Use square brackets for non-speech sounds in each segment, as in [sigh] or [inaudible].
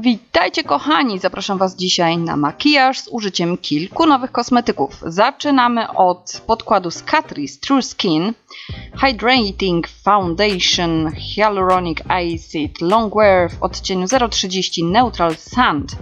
Witajcie kochani! Zapraszam Was dzisiaj na makijaż z użyciem kilku nowych kosmetyków. Zaczynamy od podkładu z Catrice True Skin Hydrating Foundation Hyaluronic Acid Longwear w odcieniu 030 Neutral Sand.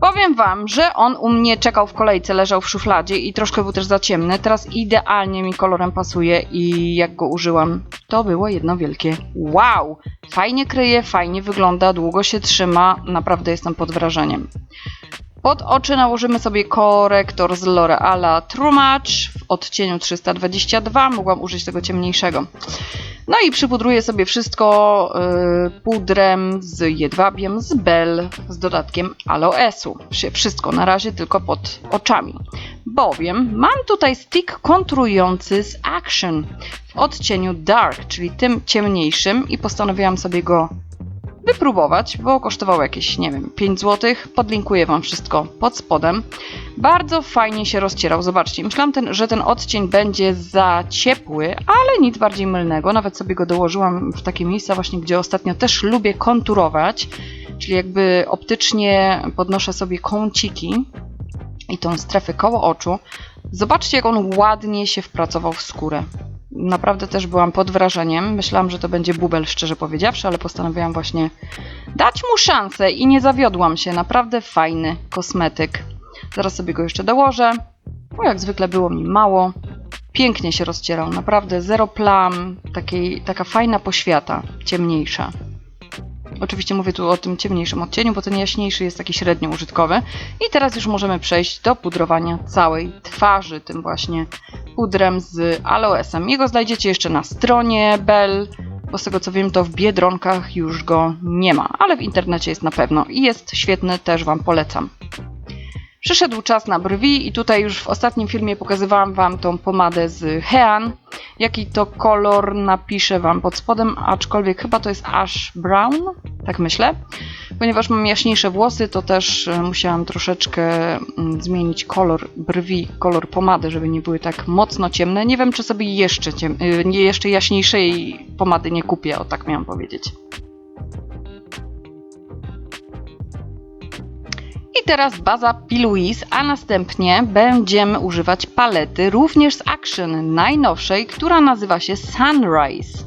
Powiem Wam, że on u mnie czekał w kolejce, leżał w szufladzie i troszkę był też za ciemny. Teraz idealnie mi kolorem pasuje i jak go użyłam, to było jedno wielkie wow! Fajnie kryje, fajnie wygląda, długo się trzyma, naprawdę jestem pod wrażeniem. Pod oczy nałożymy sobie korektor z L'Oreala True Match w odcieniu 322. Mogłam użyć tego ciemniejszego. No i przypudruję sobie wszystko y, pudrem z jedwabiem, z Bell, z dodatkiem aloesu. Wszystko na razie tylko pod oczami. Bowiem mam tutaj stick kontrujący z Action w odcieniu Dark, czyli tym ciemniejszym i postanowiłam sobie go wypróbować, bo kosztowało jakieś, nie wiem, 5 zł. Podlinkuję Wam wszystko pod spodem. Bardzo fajnie się rozcierał, zobaczcie. Myślałam, ten, że ten odcień będzie za ciepły, ale nic bardziej mylnego. Nawet sobie go dołożyłam w takie miejsca właśnie, gdzie ostatnio też lubię konturować, czyli jakby optycznie podnoszę sobie kąciki i tą strefę koło oczu. Zobaczcie, jak on ładnie się wpracował w skórę. Naprawdę też byłam pod wrażeniem. Myślałam, że to będzie bubel, szczerze powiedziawszy, ale postanowiłam właśnie dać mu szansę i nie zawiodłam się. Naprawdę fajny kosmetyk. Zaraz sobie go jeszcze dołożę. Bo jak zwykle było mi mało. Pięknie się rozcierał, naprawdę zero plam, takiej, taka fajna poświata, ciemniejsza. Oczywiście mówię tu o tym ciemniejszym odcieniu, bo ten jaśniejszy jest taki średnio użytkowy. I teraz już możemy przejść do pudrowania całej twarzy tym właśnie pudrem z aloesem. Jego znajdziecie jeszcze na stronie Bell, bo z tego co wiem to w Biedronkach już go nie ma, ale w internecie jest na pewno i jest świetny, też Wam polecam. Przyszedł czas na brwi i tutaj już w ostatnim filmie pokazywałam Wam tą pomadę z Hean. Jaki to kolor napiszę Wam pod spodem, aczkolwiek chyba to jest ash brown, tak myślę. Ponieważ mam jaśniejsze włosy, to też e, musiałam troszeczkę mm, zmienić kolor brwi, kolor pomady, żeby nie były tak mocno ciemne. Nie wiem, czy sobie jeszcze, ciem e, jeszcze jaśniejszej pomady nie kupię, o tak miałam powiedzieć. Teraz baza P. Louise, a następnie będziemy używać palety również z Action najnowszej, która nazywa się Sunrise.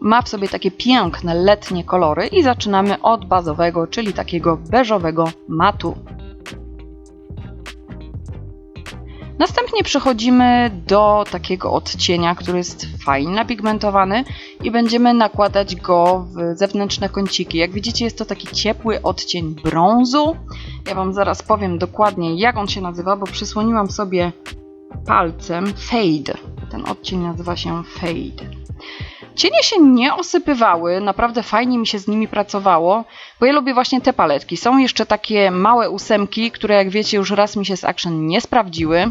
Ma w sobie takie piękne letnie kolory i zaczynamy od bazowego, czyli takiego beżowego matu. Następnie przechodzimy do takiego odcienia, który jest fajnie napigmentowany i będziemy nakładać go w zewnętrzne kąciki. Jak widzicie jest to taki ciepły odcień brązu. Ja Wam zaraz powiem dokładnie jak on się nazywa, bo przysłoniłam sobie palcem Fade. Ten odcień nazywa się Fade. Cienie się nie osypywały, naprawdę fajnie mi się z nimi pracowało, bo ja lubię właśnie te paletki. Są jeszcze takie małe ósemki, które jak wiecie już raz mi się z Action nie sprawdziły.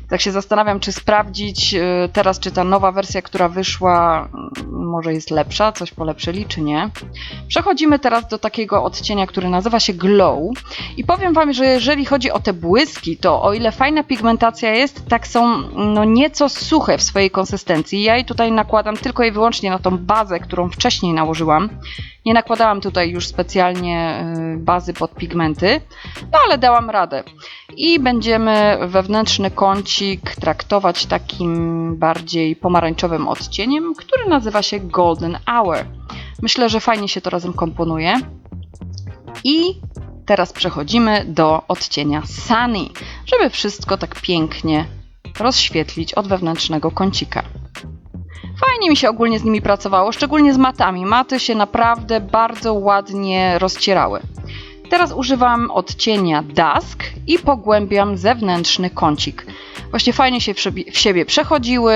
Tak się zastanawiam, czy sprawdzić y, teraz, czy ta nowa wersja, która wyszła, mm, może jest lepsza, coś polepszyli, czy nie. Przechodzimy teraz do takiego odcienia, który nazywa się Glow. I powiem Wam, że jeżeli chodzi o te błyski, to o ile fajna pigmentacja jest, tak są no, nieco suche w swojej konsystencji. Ja jej tutaj nakładam tylko i wyłącznie na tą bazę, którą wcześniej nałożyłam. Nie nakładałam tutaj już specjalnie y, bazy pod pigmenty, no ale dałam radę. I będziemy wewnętrzny kącik traktować takim bardziej pomarańczowym odcieniem, który nazywa się Golden Hour. Myślę, że fajnie się to razem komponuje. I teraz przechodzimy do odcienia Sunny, żeby wszystko tak pięknie rozświetlić od wewnętrznego kącika. Fajnie mi się ogólnie z nimi pracowało, szczególnie z matami. Maty się naprawdę bardzo ładnie rozcierały. Teraz używam odcienia Dusk i pogłębiam zewnętrzny kącik. Właśnie fajnie się w siebie przechodziły,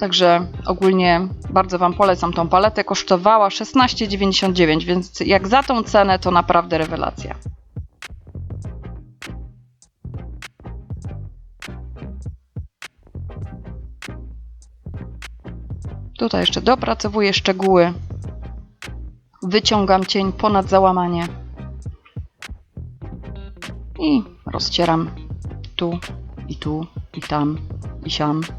także ogólnie bardzo Wam polecam tą paletę. Kosztowała 16,99, więc jak za tą cenę to naprawdę rewelacja. Tutaj jeszcze dopracowuję szczegóły. Wyciągam cień ponad załamanie. I rozcieram tu, i tu, i tam, i siam. [laughs]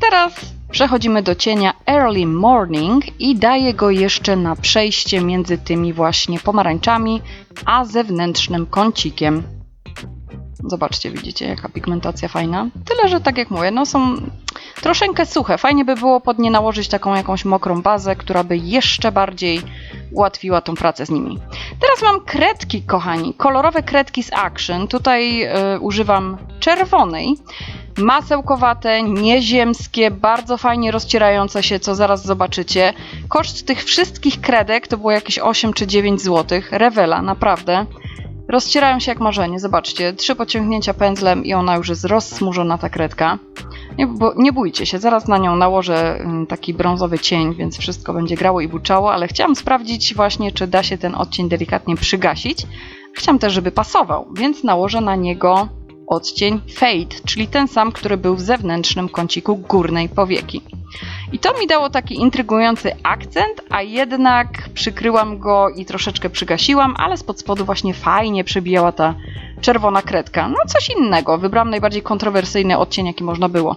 Teraz Przechodzimy do cienia Early Morning i daję go jeszcze na przejście między tymi właśnie pomarańczami a zewnętrznym kącikiem. Zobaczcie, widzicie jaka pigmentacja fajna. Tyle, że tak jak mówię, no są troszeczkę suche. Fajnie by było pod nie nałożyć taką jakąś mokrą bazę, która by jeszcze bardziej ułatwiła tą pracę z nimi. Teraz mam kredki, kochani. Kolorowe kredki z Action. Tutaj y, używam czerwonej. Masełkowate, nieziemskie, bardzo fajnie rozcierające się, co zaraz zobaczycie. Koszt tych wszystkich kredek to było jakieś 8 czy 9 zł. Rewela, naprawdę. Rozcierają się jak marzenie, zobaczcie. Trzy pociągnięcia pędzlem i ona już jest rozsmużona, ta kredka. Nie, bo, nie bójcie się, zaraz na nią nałożę mm, taki brązowy cień, więc wszystko będzie grało i buczało, ale chciałam sprawdzić właśnie, czy da się ten odcień delikatnie przygasić. Chciałam też, żeby pasował, więc nałożę na niego odcień Fade, czyli ten sam, który był w zewnętrznym kąciku górnej powieki. I to mi dało taki intrygujący akcent, a jednak przykryłam go i troszeczkę przygasiłam, ale spod spodu właśnie fajnie przebijała ta czerwona kredka. No coś innego, wybrałam najbardziej kontrowersyjny odcień, jaki można było.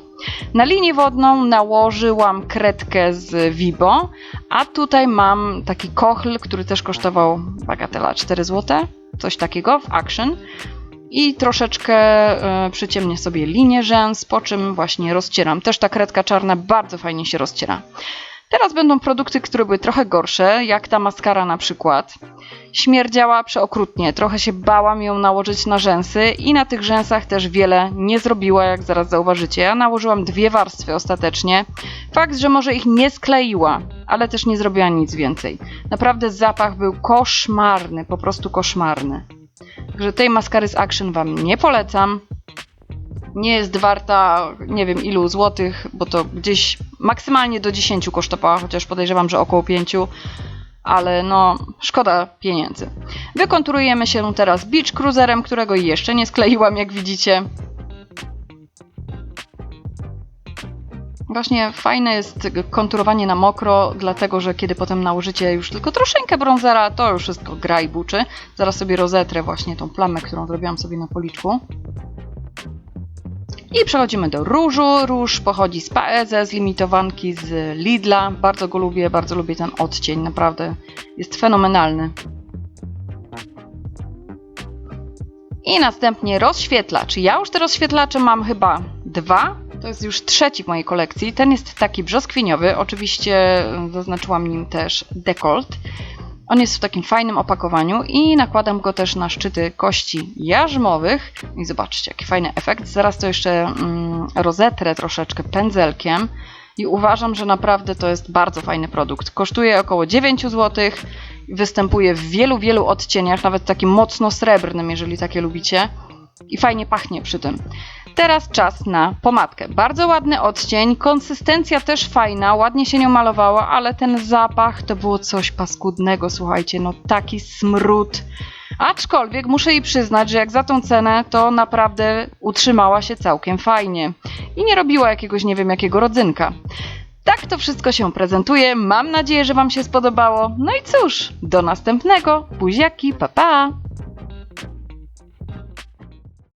Na linię wodną nałożyłam kredkę z Vibo, a tutaj mam taki kochl, który też kosztował bagatela 4 zł, coś takiego w Action i troszeczkę y, przyciemnię sobie linię rzęs, po czym właśnie rozcieram. Też ta kredka czarna bardzo fajnie się rozciera. Teraz będą produkty, które były trochę gorsze, jak ta maskara na przykład. Śmierdziała przeokrutnie, trochę się bałam ją nałożyć na rzęsy i na tych rzęsach też wiele nie zrobiła, jak zaraz zauważycie. Ja nałożyłam dwie warstwy ostatecznie. Fakt, że może ich nie skleiła, ale też nie zrobiła nic więcej. Naprawdę zapach był koszmarny, po prostu koszmarny. Także tej maskary z Action Wam nie polecam. Nie jest warta nie wiem ilu złotych, bo to gdzieś maksymalnie do 10 kosztowała, chociaż podejrzewam, że około 5, ale no szkoda pieniędzy. Wykonturujemy się teraz Beach Cruiserem, którego jeszcze nie skleiłam, jak widzicie. Właśnie fajne jest konturowanie na mokro, dlatego że kiedy potem nałożycie już tylko troszeczkę bronzera, to już wszystko gra i buczy. Zaraz sobie rozetrę właśnie tą plamę, którą zrobiłam sobie na policzku. I przechodzimy do różu. Róż pochodzi z Paeze, z limitowanki z Lidla. Bardzo go lubię, bardzo lubię ten odcień, naprawdę jest fenomenalny. I następnie rozświetlacz. Ja już te rozświetlacze mam chyba dwa. To jest już trzeci w mojej kolekcji. Ten jest taki brzoskwiniowy. Oczywiście zaznaczyłam nim też dekolt. On jest w takim fajnym opakowaniu i nakładam go też na szczyty kości jarzmowych. I zobaczcie, jaki fajny efekt. Zaraz to jeszcze mm, rozetrę troszeczkę pędzelkiem. I uważam, że naprawdę to jest bardzo fajny produkt. Kosztuje około 9 zł. Występuje w wielu, wielu odcieniach, nawet takim mocno srebrnym, jeżeli takie lubicie. I fajnie pachnie przy tym. Teraz czas na pomadkę. Bardzo ładny odcień, konsystencja też fajna, ładnie się nią malowała, ale ten zapach to było coś paskudnego, słuchajcie, no taki smród. Aczkolwiek muszę jej przyznać, że jak za tą cenę, to naprawdę utrzymała się całkiem fajnie. I nie robiła jakiegoś nie wiem jakiego rodzynka. Tak to wszystko się prezentuje. Mam nadzieję, że Wam się spodobało. No i cóż, do następnego. Buziaki, pa pa!